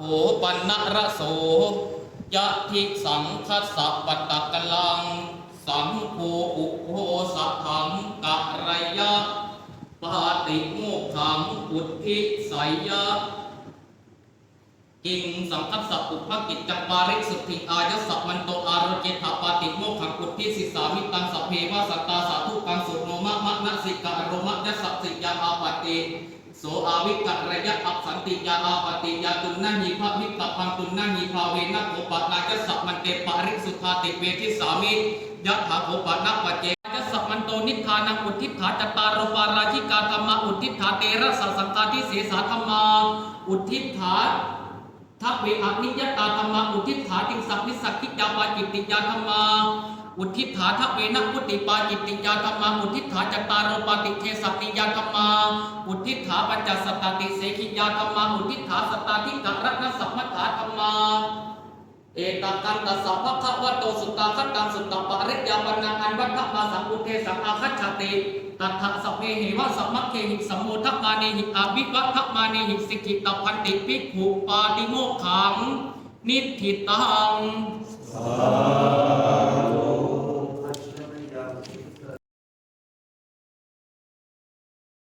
โหปันนระโสยะทิสังคัสสะปัตตะกลัง สังโฆอุโหสะถังกะไรยะปาติโมกขังอุทธิไสยยะกิงสังคัสสะอุปกิจจังปาริสุทธิอายสัพมันโตอารเจตปาติโมกขังอุทธิสิสามิตังสัพเพวะสัตตาสาธุกังสุโนมะมะนะสิกะอโรมะยะสัพสิยาอาปติ โสอาวิกัตระยะอัปสันติยาอาปติยาตุนนะหิภะมิตะพังตุนนะหิภาเวนะโภปะนาจะสัพมันเตปาริสุทาติเวทิสามิยะถาโภปะนาปัจเจะสัพมันโตนิทานังอุทิฏฐาจตารโรปาราชิกาธรรมาอุทิฏฐาเตระสัสสังฆาทิเสสาธรรมา อุทิฏฐา ทัพเวอนิยตาธรรมาอุทิฏฐาติงสัพนิสักขิยาปาจิตติยาธรรมาอุทิฏฐาทัพเวนะพุทธิปาจิตติยาธรรมาอุทิฏฐาจตารโรปาติเทสติยาธรรมา อุทิฏฐาปัญจสตติเสขิยาธรรมาอุทิฏฐาสตตาทิกะรัตนสัพพะถาธรรมา เอตักันตสัพพะคะวะโตสุตตาคัตตังสุตตปาริยาปันนังอันวัฏมาสังอุเทสังอาคัจฉติตัทธะสัพเพหิวะสัมมัคเคหิสัมโมทัมานีหิอาวิวัฒมานีหิสิกิตพันติภิกขุปาติโมขังนิทิตัง